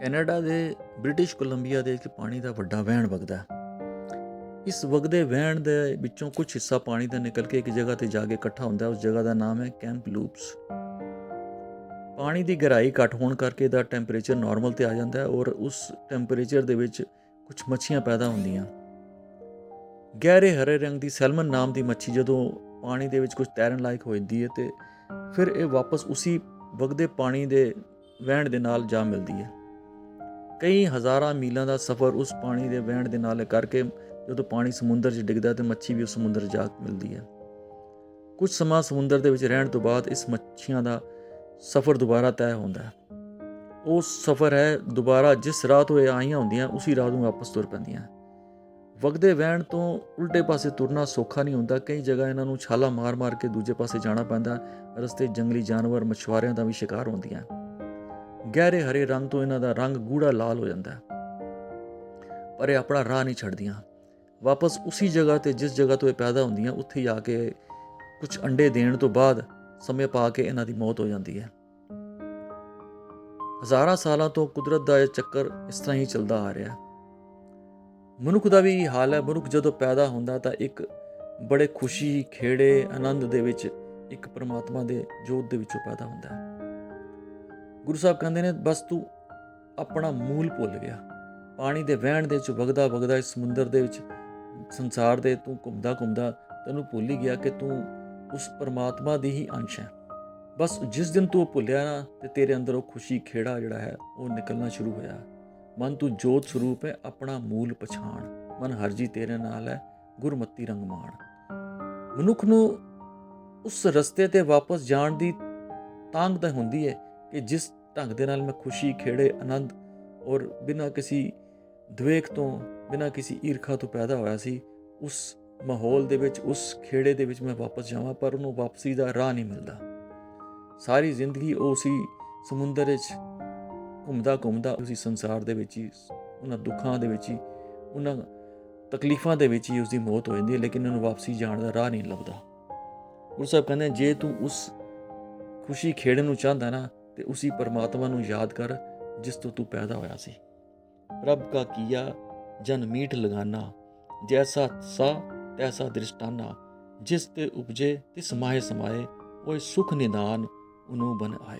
Canada ਦੇ British Columbia ਦੇ ਵਿੱਚ ਪਾਣੀ ਦਾ ਵੱਡਾ ਵਹਿਣ ਵਗਦਾ ਇਸ ਵਗਦੇ ਵਹਿਣ ਦੇ ਵਿੱਚੋਂ ਕੁਝ ਹਿੱਸਾ ਪਾਣੀ ਦਾ ਨਿਕਲ ਕੇ ਇੱਕ ਜਗ੍ਹਾ ਤੇ ਜਾ ਕੇ ਇਕੱਠਾ ਹੁੰਦਾ ਉਸ ਜਗ੍ਹਾ ਦਾ ਨਾਮ ਹੈ ਕੈਂਪ ਲੂਪਸ। ਪਾਣੀ ਦੀ ਗਹਿਰਾਈ ਘੱਟ ਹੋਣ ਕਰਕੇ ਦਾ ਟੈਂਪਰੇਚਰ ਨਾਰਮਲ ਤੇ ਆ ਜਾਂਦਾ ਹੈ ਔਰ ਉਸ ਟੈਂਪਰੇਚਰ ਦੇ ਵਿੱਚ ਕੁਝ ਮੱਛੀਆਂ ਪੈਦਾ ਹੁੰਦੀਆਂ। ਗਹਿਰੇ ਹਰੇ ਰੰਗ ਦੀ ਸੈਲਮਨ ਨਾਮ ਦੀ ਮੱਛੀ ਜਦੋਂ ਪਾਣੀ ਦੇ ਵਿੱਚ ਕੁਝ ਤੈਰਨ ਲਾਇਕ ਹੋ ਜਾਂਦੀ ਹੈ ਤੇ ਫਿਰ ਇਹ ਵਾਪਸ ਉਸੇ ਵਗਦੇ ਪਾਣੀ ਦੇ ਵਹਿਣ ਦੇ ਨਾਲ ਜਾ ਮਿਲਦੀ ਹੈ। ਕਈ ਹਜ਼ਾਰਾਂ ਮੀਲਾਂ ਦਾ ਸਫ਼ਰ ਉਸ ਪਾਣੀ ਦੇ ਵਹਿਣ ਦੇ ਨਾਲ ਕਰਕੇ ਜਦੋਂ ਪਾਣੀ ਸਮੁੰਦਰ 'ਚ ਡਿੱਗਦਾ ਤੇ ਮੱਛੀ ਵੀ ਉਸ ਸਮੁੰਦਰ 'ਚ ਜਾ ਮਿਲਦੀ ਹੈ। ਕੁਝ ਸਮਾਂ ਸਮੁੰਦਰ ਦੇ ਵਿੱਚ ਰਹਿਣ ਤੋਂ ਬਾਅਦ ਇਸ ਮੱਛੀਆਂ ਦਾ ਸਫ਼ਰ ਦੁਬਾਰਾ ਤੈਅ ਹੁੰਦਾ ਹੈ। ਉਹ ਸਫ਼ਰ ਹੈ ਦੁਬਾਰਾ ਜਿਸ ਰਾਹ ਤੋਂ ਇਹ ਆਈਆਂ ਹੁੰਦੀਆਂ, ਉਸੇ ਰਾਹ ਨੂੰ ਵਾਪਸ ਤੁਰ ਪੈਂਦੀਆਂ ਵਗਦੇ ਵਹਿਣ ਤੋਂ ਉਲਟੇ ਪਾਸੇ ਤੁਰਨਾ ਸੌਖਾ ਨਹੀਂ ਹੁੰਦਾ, ਕਈ ਜਗ੍ਹਾ ਇਹਨਾਂ ਨੂੰ ਛਾਲਾ ਮਾਰ-ਮਾਰ ਕੇ ਦੂਜੇ ਪਾਸੇ ਜਾਣਾ ਪੈਂਦਾ, ਰਸਤੇ ਜੰਗਲੀ ਜਾਨਵਰ, ਮਛੁਆਰਿਆਂ ਦਾ ਵੀ ਸ਼ਿਕਾਰ ਹੁੰਦੀਆਂ ਗਹਿਰੇ ਹਰੇ ਰੰਗ ਤੋਂ ਇਹਨਾਂ ਦਾ ਰੰਗ ਗੂੜਾ ਲਾਲ ਹੋ ਜਾਂਦਾ ਹੈ। ਪਰ ਇਹ ਆਪਣਾ ਰਾਹ ਨਹੀਂ ਛੱਡਦੀਆਂ। ਵਾਪਸ ਉਸੇ ਜਗ੍ਹਾ ਤੇ ਜਿਸ ਜਗ੍ਹਾ ਤੋਂ ਇਹ ਪੈਦਾ ਹੁੰਦੀਆਂ, ਉੱਥੇ ਹੀ ਆ ਕੇ ਕੁਝ ਅੰਡੇ ਦੇਣ ਤੋਂ ਬਾਅਦ ਸਮੇਂ ਪਾ ਕੇ ਇਹਨਾਂ ਦੀ ਮੌਤ ਹੋ ਜਾਂਦੀ ਹੈ। ਹਜ਼ਾਰਾਂ ਸਾਲਾਂ ਤੋਂ ਕੁਦਰਤ ਦਾ ਇਹ ਚੱਕਰ ਇਸ ਤਰ੍ਹਾਂ ਹੀ ਚੱਲਦਾ ਆ ਰਿਹਾ ਹੈ। ਮਨੁੱਖ ਦਾ ਵੀ ਹਾਲ ਹੈ। ਮਨੁੱਖ ਜਦੋਂ ਪੈਦਾ ਹੁੰਦਾ ਤਾਂ ਇੱਕ ਬੜੇ ਖੁਸ਼ੀ, ਖੇੜੇ, ਆਨੰਦ ਦੇ ਵਿੱਚ ਇੱਕ ਪਰਮਾਤਮਾ ਦੇ ਜੋਤ ਦੇ ਵਿੱਚੋਂ ਪੈਦਾ ਹੁੰਦਾ ਹੈ। ਗੁਰੂ ਸਾਹਿਬ ਕਹਿੰਦੇ ਨੇ, ਬਸ ਤੂੰ ਆਪਣਾ ਮੂਲ ਭੁੱਲ ਗਿਆ। ਪਾਣੀ ਦੇ ਵਹਿਣ ਦੇ ਵਿੱਚ ਵਗਦਾ ਵਗਦਾ, ਇਸ ਸਮੁੰਦਰ ਦੇ ਵਿੱਚ ਸੰਸਾਰ ਦੇ ਤੂੰ ਘੁੰਮਦਾ ਘੁੰਮਦਾ ਤੈਨੂੰ ਭੁੱਲ ਹੀ ਗਿਆ ਕਿ ਤੂੰ ਉਸ ਪਰਮਾਤਮਾ ਦੀ ਹੀ ਅੰਸ਼ ਹੈ। ਬਸ ਜਿਸ ਦਿਨ ਤੂੰ ਉਹ ਭੁੱਲਿਆ ਨਾ, ਤੇ ਤੇਰੇ ਅੰਦਰ ਉਹ ਖੁਸ਼ੀ ਖੇੜਾ ਜਿਹੜਾ ਹੈ, ਉਹ ਨਿਕਲਣਾ ਸ਼ੁਰੂ ਹੋਇਆ। ਮਨ ਤੂੰ ਜੋਤ ਸਰੂਪ ਹੈ, ਆਪਣਾ ਮੂਲ ਪਛਾਣ। ਮਨ ਹਰਜੀ ਤੇਰੇ ਨਾਲ ਹੈ, ਗੁਰਮਤੀ ਰੰਗ ਮਾਣ। ਮਨੁੱਖ ਨੂੰ ਉਸ ਰਸਤੇ ਤੇ ਵਾਪਸ ਜਾਣ ਦੀ ਤਾਂਗ ਤਾਂ ਹੁੰਦੀ ਹੈ ਕਿ ਜਿਸ ਢੰਗ ਦੇ ਨਾਲ ਮੈਂ ਖੁਸ਼ੀ, ਖੇੜੇ, ਆਨੰਦ ਔਰ ਬਿਨਾਂ ਕਿਸੇ ਦਵੇਖ ਤੋਂ, ਬਿਨਾਂ ਕਿਸੇ ਈਰਖਾ ਤੋਂ ਪੈਦਾ ਹੋਇਆ ਸੀ, ਉਸ ਮਾਹੌਲ ਦੇ ਵਿੱਚ, ਉਸ ਖੇੜੇ ਦੇ ਵਿੱਚ ਮੈਂ ਵਾਪਸ ਜਾਵਾਂ, ਪਰ ਉਹਨੂੰ ਵਾਪਸੀ ਦਾ ਰਾਹ ਨਹੀਂ ਮਿਲਦਾ। ਸਾਰੀ ਜ਼ਿੰਦਗੀ ਉਹ ਸੀ, ਸਮੁੰਦਰ ਵਿੱਚ ਘੁੰਮਦਾ ਘੁੰਮਦਾ ਉਸੇ ਸੰਸਾਰ ਦੇ ਵਿੱਚ ਹੀ, ਉਹਨਾਂ ਦੁੱਖਾਂ ਦੇ ਵਿੱਚ ਹੀ, ਉਹਨਾਂ ਤਕਲੀਫਾਂ ਦੇ ਵਿੱਚ ਹੀ ਉਸਦੀ ਮੌਤ ਹੋ ਜਾਂਦੀ ਹੈ, ਲੇਕਿਨ ਉਹਨੂੰ ਵਾਪਸੀ ਜਾਣ ਦਾ ਰਾਹ ਨਹੀਂ ਲੱਭਦਾ। ਗੁਰੂ ਸਾਹਿਬ ਕਹਿੰਦੇ ਜੇ ਤੂੰ ਉਸ ਖੁਸ਼ੀ, ਖੇੜੇ ਨੂੰ ਚਾਹੁੰਦਾ ਨਾ ਤੇ ਉਸੇ ਪਰਮਾਤਮਾ ਨੂੰ ਯਾਦ ਕਰ ਜਿਸ ਤੋਂ ਤੂੰ ਪੈਦਾ ਹੋਇਆ ਸੀ। ਰੱਬ ਕਾ ਕੀਆ, ਜਨ ਮੀਠ ਲਗਾਨਾ, ਜੈਸਾ ਸਾ, ਤੈਸਾ ਦ੍ਰਿਸ਼ਟਾਨਾ, ਜਿਸ ਤੇ ਉਪਜੇ, ਤਿਸ ਮਾਹੇ ਸਮਾਏ, ਓਏ ਸੁਖ ਨਿਦਾਨ, ਉਹਨੂੰ ਬਨ ਆਏ।